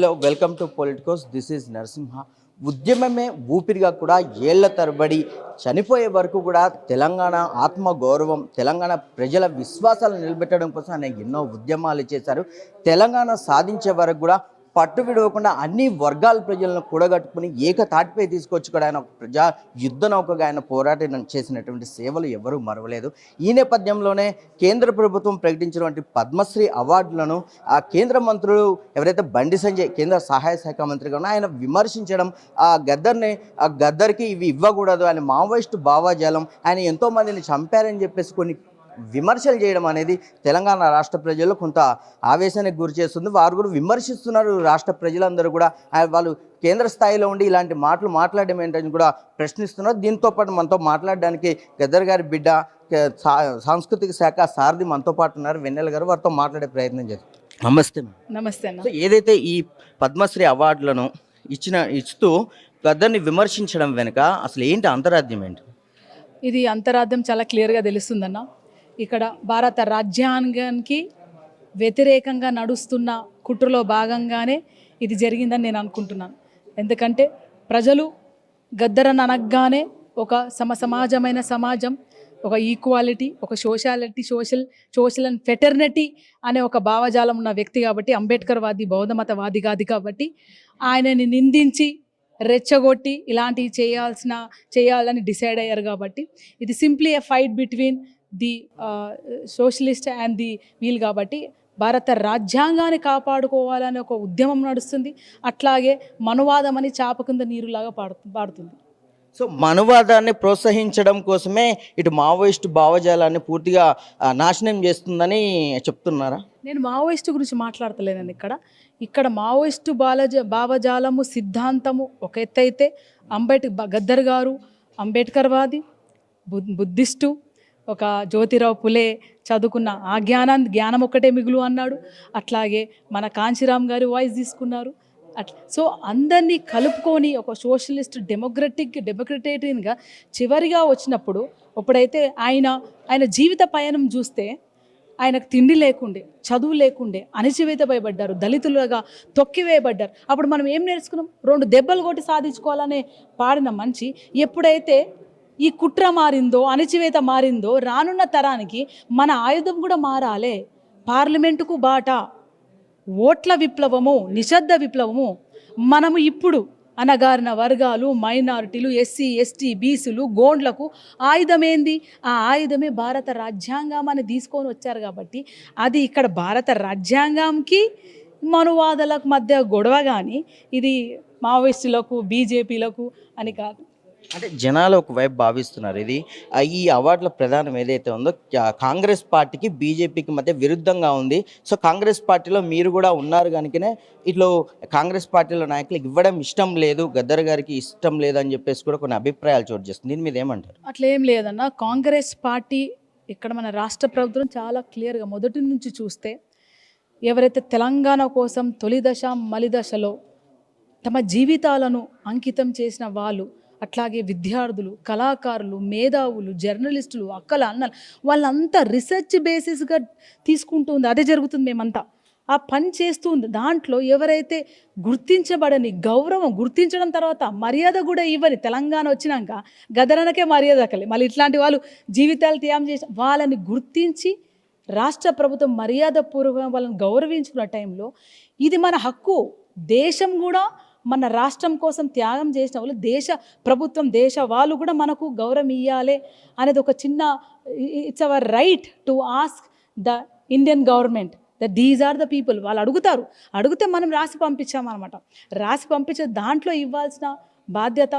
Hello welcome to Politicos. This is Narasimha. ఉద్యమమే ఊపిరిగా కూడా ఏళ్ళ తరబడి చనిపోయే వరకు కూడా తెలంగాణ ఆత్మ గౌరవం తెలంగాణ ప్రజల విశ్వాసాలను నిలబెట్టడం కోసం ఆయన ఎన్నో ఉద్యమాలు చేశారు. తెలంగాణ సాధించే వరకు కూడా పట్టు విడవకుండా అన్ని వర్గాల ప్రజలను కూడగట్టుకుని ఏకతాటిపై తీసుకొచ్చి కూడా ఆయన ప్రజా యుద్ధ నౌకగా ఆయన పోరాటం చేసినటువంటి సేవలు ఎవరూ మరవలేదు. ఈ నేపథ్యంలోనే కేంద్ర ప్రభుత్వం ప్రకటించినటువంటి పద్మశ్రీ అవార్డులను ఆ కేంద్ర మంత్రులు ఎవరైతే బండి సంజయ్ కేంద్ర సహాయ శాఖ మంత్రిగా ఉన్నా ఆయన విమర్శించడం ఆ గద్దర్ని ఆ గద్దర్కి ఇవి ఇవ్వకూడదు ఆయన మావోయిస్టు భావాజాలం ఆయన ఎంతోమందిని చంపారని చెప్పేసి కొన్ని విమర్శలు చేయడం అనేది తెలంగాణ రాష్ట్ర ప్రజల్లో కొంత ఆవేశానికి గురి చేస్తుంది. వారు కూడా విమర్శిస్తున్నారు. రాష్ట్ర ప్రజలందరూ కూడా వాళ్ళు కేంద్ర స్థాయిలో ఉండి ఇలాంటి మాటలు మాట్లాడడం ఏంటని కూడా ప్రశ్నిస్తున్నారు. దీంతో పాటు మనతో మాట్లాడడానికి గద్దర్ గారి బిడ్డ సాంస్కృతిక శాఖ సారథి మనతో పాటు ఉన్నారు. వెన్నెల గారు వారితో మాట్లాడే ప్రయత్నం చేస్తారు నమస్తే. నమస్తే అన్న. సో ఏదైతే ఈ పద్మశ్రీ అవార్డులను ఇచ్చిన ఇస్తూ గద్దర్ని విమర్శించడం వెనుక అసలు ఏంటి అంతరాధ్యం ఏంటి? ఇది అంతరార్థం చాలా క్లియర్గా తెలుస్తుందన్న. ఇక్కడ భారత రాజ్యాంగానికి వ్యతిరేకంగా నడుస్తున్న కుట్రలో భాగంగానే ఇది జరిగిందని నేను అనుకుంటున్నాను. ఎందుకంటే ప్రజలు గద్దరని అనగానే ఒక సమ సమాజమైన సమాజం ఒక ఈక్వాలిటీ ఒక sociality social social and fraternity అనే ఒక భావజాలం ఉన్న వ్యక్తి కాబట్టి అంబేద్కర్ వాది బౌద్ధమతవాది కాదు కాబట్టి ఆయనని నిందించి రెచ్చగొట్టి ఇలాంటివి చేయాల్సిన చేయాలని డిసైడ్ అయ్యారు కాబట్టి ఇది simply a fight between the socialist and the wheel కాబట్టి భారత రాజ్యాంగాన్ని కాపాడుకోవాలనే ఒక ఉద్యమం నడుస్తుంది. అట్లాగే మనువాదం అని చాప కింద నీరులాగా పాడు పాడుతుంది. సో మనువాదాన్ని ప్రోత్సహించడం కోసమే ఇటు మావోయిస్టు భావజాలాన్ని పూర్తిగా నాశనం చేస్తుందని చెప్తున్నారా? నేను మావోయిస్టు గురించి మాట్లాడతలేనండి ఇక్కడ. ఇక్కడ మావోయిస్టు బాలజ భావజాలము సిద్ధాంతము ఒక ఎత్తు అయితే అంబేడ్ గద్దర్ గారు అంబేద్కర్ వాది బుద్ బుద్ధిస్టు ఒక జ్యోతిరావు పులే చదువుకున్న ఆ జ్ఞానాన్ని జ్ఞానం ఒక్కటే మిగులు అన్నాడు. అట్లాగే మన కాంచీరామ్ గారి వాయిస్ తీసుకున్నారు. అట్లా సో అందరినీ కలుపుకొని ఒక సోషలిస్ట్ డెమోక్రటిక్ డెమోక్రటేరియన్గా చివరిగా వచ్చినప్పుడు ఇప్పుడైతే ఆయన ఆయన జీవిత పయనం చూస్తే ఆయనకు తిండి లేకుండే చదువు లేకుండే అణచివేతపైబడ్డారు దళితులుగా తొక్కివేయబడ్డారు. అప్పుడు మనం ఏం నేర్చుకున్నాం? రెండు దెబ్బలు కొట్టి సాధించుకోవాలనే పాడిన మనిషి ఎప్పుడైతే ఈ కుట్ర మారిందో అణచివేత మారిందో రానున్న తరానికి మన ఆయుధం కూడా మారాలే. పార్లమెంటుకు బాట ఓట్ల విప్లవము నిశ్శబ్ద విప్లవము మనము ఇప్పుడు అనగారిన వర్గాలు మైనారిటీలు ఎస్సీ ఎస్టీ బీసీలు గోండ్లకు ఆయుధం ఏంది ఆ ఆయుధమే భారత రాజ్యాంగం అని తీసుకొని వచ్చారు కాబట్టి అది ఇక్కడ భారత రాజ్యాంగంకి మనువాదులకు మధ్య గొడవ కానీ ఇది మావోయిస్టులకు బీజేపీలకు అని కాదు. అంటే జనాలు ఒకవైపు భావిస్తున్నారు. ఇది ఈ అవార్డుల ప్రధానం ఏదైతే ఉందో కాంగ్రెస్ పార్టీకి బీజేపీకి మధ్య విరుద్ధంగా ఉంది. సో కాంగ్రెస్ పార్టీలో మీరు కూడా ఉన్నారు కనుకనే ఇట్లా కాంగ్రెస్ పార్టీలో నాయకులకు ఇవ్వడం ఇష్టం లేదు గద్దర్ గారికి ఇష్టం లేదు అని చెప్పేసి కూడా కొన్ని అభిప్రాయాలు చోటు చేస్తుంది. దీని మీద ఏమంటారు? అట్లా ఏం లేదన్న కాంగ్రెస్ పార్టీ ఇక్కడ మన రాష్ట్ర ప్రభుత్వం చాలా క్లియర్గా మొదటి నుంచి చూస్తే ఎవరైతే తెలంగాణ కోసం తొలి దశ మలి దశలో తమ జీవితాలను అంకితం చేసిన వాళ్ళు అట్లాగే విద్యార్థులు కళాకారులు మేధావులు జర్నలిస్టులు అక్కల అన్నలు వాళ్ళంతా రీసెర్చ్ బేసిస్గా తీసుకుంటుంది అదే జరుగుతుంది మేమంతా. ఆ పని చేస్తుంది దాంట్లో ఎవరైతే గుర్తించబడని గౌరవం గుర్తించడం తర్వాత మర్యాద కూడా ఇవ్వని తెలంగాణ వచ్చినాక గదరనకే మర్యాద అక్కలే మళ్ళీ ఇట్లాంటి వాళ్ళు జీవితాలు త్యాగం చేసి వాళ్ళని గుర్తించి రాష్ట్ర ప్రభుత్వం మర్యాదపూర్వకంగా వాళ్ళని గౌరవించుకున్న టైంలో ఇది మన హక్కు. దేశం కూడా మన రాష్ట్రం కోసం త్యాగం చేసిన వాళ్ళు దేశ ప్రభుత్వం దేశ వాళ్ళు కూడా మనకు గౌరవం ఇవ్వాలి అనేది ఒక చిన్న it's our right to ask the Indian government the these are the people వాళ్ళు అడుగుతారు. అడిగితే మనం రాసి పంపించామన్నమాట. రాసి పంపించే దాంట్లో ఇవ్వాల్సిన బాధ్యత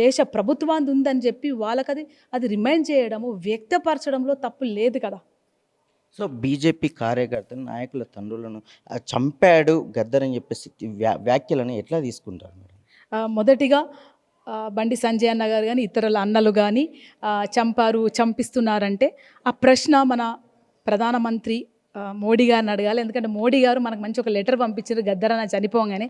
దేశ ప్రభుత్వానికి ఉందని చెప్పి వాళ్ళకి అది అది రిమైండ్ చేయడము వ్యక్తపరచడంలో తప్పు లేదు కదా. సో బీజేపీ కార్యకర్తలు నాయకుల తండ్రులను చంపాడు గద్దరని చెప్పేసి వ్యా- వ్యాఖ్యలను ఎట్లా తీసుకుంటారు మొదటిగా బండి సంజయ్ అన్న గారు కానీ ఇతరుల అన్నలు కానీ చంపారు చంపిస్తున్నారంటే ఆ ప్రశ్న మన ప్రధానమంత్రి మోడీ గారిని అడగాలి. ఎందుకంటే మోడీ గారు మనకు మంచి ఒక లెటర్ పంపించారు గద్దరన్న చనిపోగానే.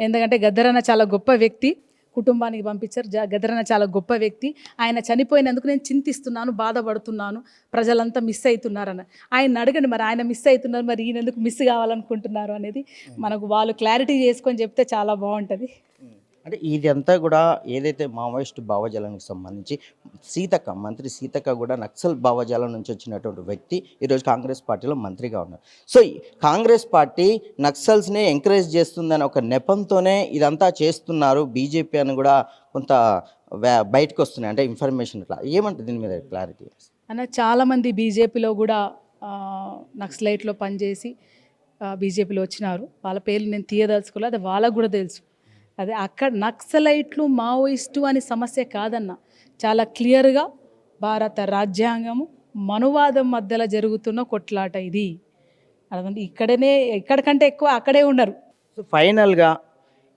ఎందుకంటే గద్దరన్న చాలా గొప్ప వ్యక్తి. కుటుంబానికి పంపించారు. జ గద్దరన్న చాలా గొప్ప వ్యక్తి. ఆయన చనిపోయినందుకు నేను చింతిస్తున్నాను బాధపడుతున్నాను. ప్రజలంతా మిస్ అవుతున్నారని. ఆయన అడగండి మరి ఆయన మిస్ అవుతున్నారు మరి ఈయన ఎందుకు మిస్ కావాలనుకుంటున్నారు అనేది మనకు వాళ్ళు క్లారిటీ చేసుకొని చెప్తే చాలా బాగుంటుంది. అంటే ఇదంతా కూడా ఏదైతే మావోయిస్ట్ భావజాలానికి సంబంధించి సీతక్క మంత్రి సీతక్క కూడా నక్సల్ భావజాలం నుంచి వచ్చినటువంటి వ్యక్తి ఈరోజు కాంగ్రెస్ పార్టీలో మంత్రిగా ఉన్నారు. సో ఈ కాంగ్రెస్ పార్టీ నక్సల్స్ని ఎంకరేజ్ చేస్తుందని ఒక నెపంతోనే ఇదంతా చేస్తున్నారు. బీజేపీ అని కూడా కొంత బయటకు వస్తున్నాయి అంటే ఇన్ఫర్మేషన్ ఇట్లా. ఏమంటుంది దీని మీద క్లారిటీ? అన్న చాలామంది బీజేపీలో కూడా నక్సలైట్లో పనిచేసి బీజేపీలో వచ్చినారు. వాళ్ళ పేర్లు నేను తీయదలుచుకోలేదు అది వాళ్ళకు కూడా తెలుసు. అదే అక్కడ నక్సలైట్లు మావోయిస్టు అనే సమస్య కాదన్న. చాలా క్లియర్గా భారత రాజ్యాంగము మనువాదం మధ్యలో జరుగుతున్న కొట్లాట ఇది. అదంటే ఇక్కడనే ఇక్కడికంటే ఎక్కువ అక్కడే ఉన్నారు సో ఫైనల్గా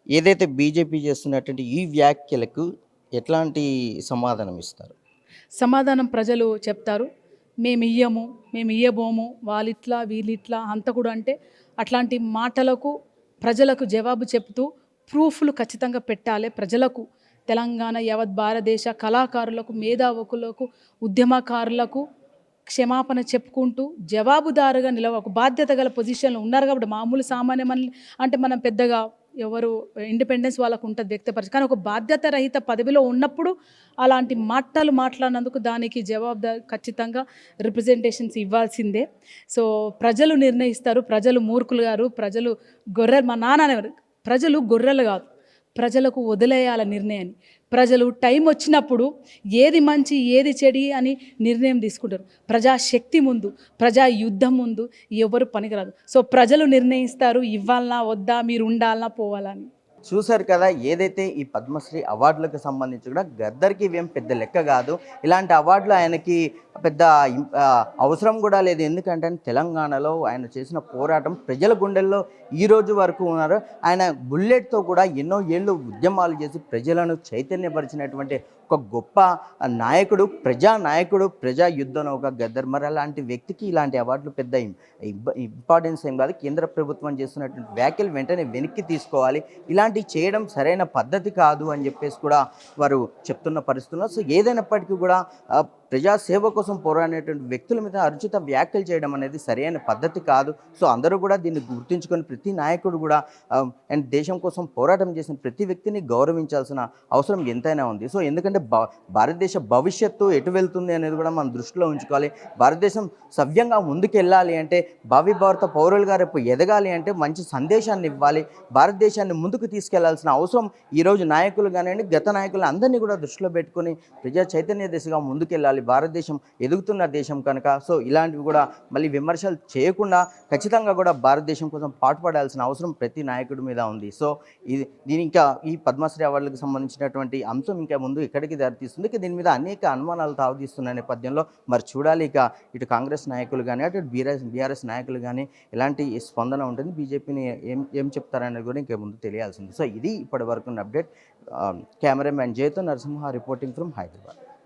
ఏదైతే బీజేపీ చేస్తున్నటువంటి ఈ వ్యాఖ్యలకు ఎట్లాంటి సమాధానం ఇస్తారు? సమాధానం ప్రజలు చెప్తారు. మేము ఇయ్యము మేము ఇయ్యబోము వాళ్ళిట్లా వీళ్ళిట్లా హంతకుడు అంటే అట్లాంటి మాటలకు ప్రజలకు జవాబు చెప్తూ ప్రూఫ్లు ఖచ్చితంగా పెట్టాలి. ప్రజలకు తెలంగాణ యావత్ భారతదేశ కళాకారులకు మేధావకులకు ఉద్యమకారులకు క్షమాపణ చెప్పుకుంటూ జవాబుదారుగా నిలవ ఒక బాధ్యత గల పొజిషన్లో ఉన్నారు కాబట్టి మామూలు సామాన్య మన అంటే మనం పెద్దగా ఎవరు ఇండిపెండెన్స్ వాళ్ళకు ఉంటుంది వ్యక్తపరచు కానీ ఒక బాధ్యత రహిత పదవిలో ఉన్నప్పుడు అలాంటి మాటలు మాట్లాడినందుకు దానికి జవాబుదారు ఖచ్చితంగా రిప్రజెంటేషన్స్ ఇవ్వాల్సిందే. సో ప్రజలు నిర్ణయిస్తారు ప్రజలు మూర్ఖులు గారు ప్రజలు గొర్రె మా నాన్న ప్రజలు గొర్రెలు కాదు. ప్రజలకు వదిలేయాల నిర్ణయాన్ని. ప్రజలు టైం వచ్చినప్పుడు ఏది మంచి ఏది చెడి అని నిర్ణయం తీసుకుంటారు. ప్రజాశక్తి ముందు ప్రజా యుద్ధం ముందు ఎవరు పనికిరాదు. సో ప్రజలు నిర్ణయిస్తారు ఇవ్వాలనా వద్దా మీరు ఉండాలనా పోవాలని. చూశారు కదా ఏదైతే ఈ పద్మశ్రీ అవార్డులకు సంబంధించి కూడా గద్దర్కి ఇవేం పెద్ద లెక్క కాదు. ఇలాంటి అవార్డులు ఆయనకి పెద్ద అవసరం కూడా లేదు. ఎందుకంటే తెలంగాణలో ఆయన చేసిన పోరాటం ప్రజల గుండెల్లో ఈ రోజు వరకు ఉన్నారు. ఆయన బుల్లెట్తో కూడా ఎన్నో ఏళ్ళు ఉద్యమాలు చేసి ప్రజలను చైతన్యపరిచినటువంటి ఒక గొప్ప నాయకుడు ప్రజా నాయకుడు ప్రజా యుద్ధం ఒక గద్దర్. మరి అలాంటి వ్యక్తికి ఇలాంటి అవార్డులు పెద్ద ఇబ్బ- ఇంపార్టెన్స్ ఏం కాదు. కేంద్ర ప్రభుత్వం చేస్తున్నటువంటి వ్యాఖ్యలు వెంటనే వెనక్కి తీసుకోవాలి. ఇలాంటివి చేయడం సరైన పద్ధతి కాదు అని చెప్పేసి కూడా వారు చెప్తున్న పరిస్థితుల్లో. సో ఏదైనప్పటికీ కూడా ప్రజాసేవ కోసం పోరాడేటువంటి వ్యక్తుల మీద అరుచిత వ్యాఖ్యలు చేయడం అనేది సరైన పద్ధతి కాదు. సో అందరూ కూడా దీన్ని గుర్తుంచుకొని ప్రతి నాయకుడు కూడా అండ్ దేశం కోసం పోరాటం చేసిన ప్రతి వ్యక్తిని గౌరవించాల్సిన అవసరం ఎంతైనా ఉంది. సో ఎందుకంటే భా భారతదేశ భవిష్యత్తు ఎటు వెళ్తుంది అనేది కూడా మనం దృష్టిలో ఉంచుకోవాలి. భారతదేశం సవ్యంగా ముందుకెళ్ళాలి అంటే భావి భారత పౌరులుగా రేపు ఎదగాలి అంటే మంచి సందేశాన్ని ఇవ్వాలి. భారతదేశాన్ని ముందుకు తీసుకెళ్ళాల్సిన అవసరం ఈరోజు నాయకులు కానివ్వండి గత నాయకులు అందరినీ కూడా దృష్టిలో పెట్టుకొని ప్రజా చైతన్య దిశగా ముందుకెళ్ళాలి. భారతదేశం ఎదుగుతున్న దేశం కనుక. సో ఇలాంటివి కూడా మళ్ళీ విమర్శలు చేయకుండా ఖచ్చితంగా కూడా భారతదేశం కోసం పాటుపడాల్సిన అవసరం ప్రతి నాయకుడి మీద ఉంది. సో ఇది దీని ఇంకా ఈ పద్మశ్రీ అవార్డులకు సంబంధించినటువంటి అంశం ఇంకా ముందు ఇక్కడికి దారితీస్తుంది. ఇక దీని మీద అనేక అనుమానాలు తావదీస్తున్న నేపథ్యంలో మరి చూడాలి ఇక ఇటు కాంగ్రెస్ నాయకులు కానీ అటు బీఆర్ఎస్ బీఆర్ఎస్ నాయకులు కానీ ఎలాంటి స్పందన ఉంటుంది. బీజేపీని ఏం ఏం చెప్తారనేది కూడా ఇంకా ముందు తెలియాల్సింది. సో ఇది ఇప్పటి వరకు update. Cameraman జయతో Narasimha reporting from Hyderabad.